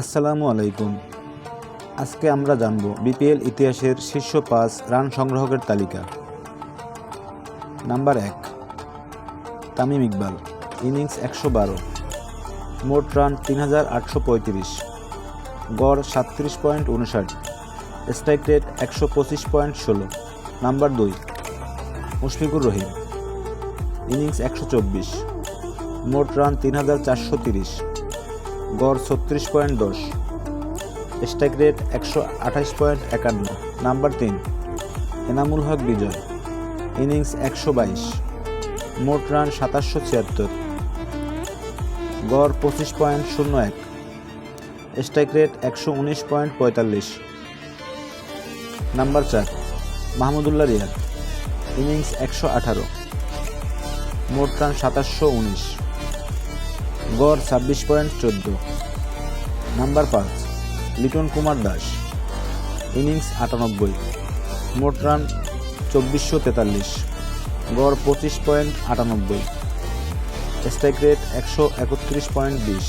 আসসালামু আলাইকুম। আজকে আমরা জানব বিপিএল ইতিহাসের শীর্ষ পাঁচ রান সংগ্রাহকের তালিকা। নাম্বার এক, তামিম ইকবাল, ইনিংস একশো বারো, মোট রান তিন হাজার আটশো পঁয়ত্রিশ, গড় সাতত্রিশ পয়েন্ট উনষাট স্ট্রাইক রেট একশো পঁচিশ পয়েন্ট ষোলো। নাম্বার দুই, মুশফিকুর রহিম, ইনিংস একশো চব্বিশ, মোট রান তিন হাজার চারশো তিরিশ। গড় ছত্রিশ পয়েন্ট দশ। স্ট্রাইক রেট একশো আঠাশ পয়েন্ট একান্ন। নাম্বার তিন, এনামুল হক বিজয়। ইনিংস একশো বাইশ। মোট রান সাতাশশো ছিয়াত্তর। গড় পঁচিশ পয়েন্ট শূন্য এক। স্ট্রাইক রেট একশো উনিশ পয়েন্ট পঁয়তাল্লিশ। নাম্বার চার, মাহমুদুল্লাহ রিয়াদ। ইনিংস একশো আঠারো। মোট রান সাতাশশো উনিশ। গড় ছাব্বিশ পয়েন্ট চোদ্দ। নাম্বার পাঁচ, লিটন কুমার দাস, ইনিংস আটানব্বই, মোট রান চব্বিশশো তেতাল্লিশ, গড় পঁচিশ পয়েন্ট আটানব্বই, স্ট্রাইক রেট একশো একত্রিশ পয়েন্ট বিশ।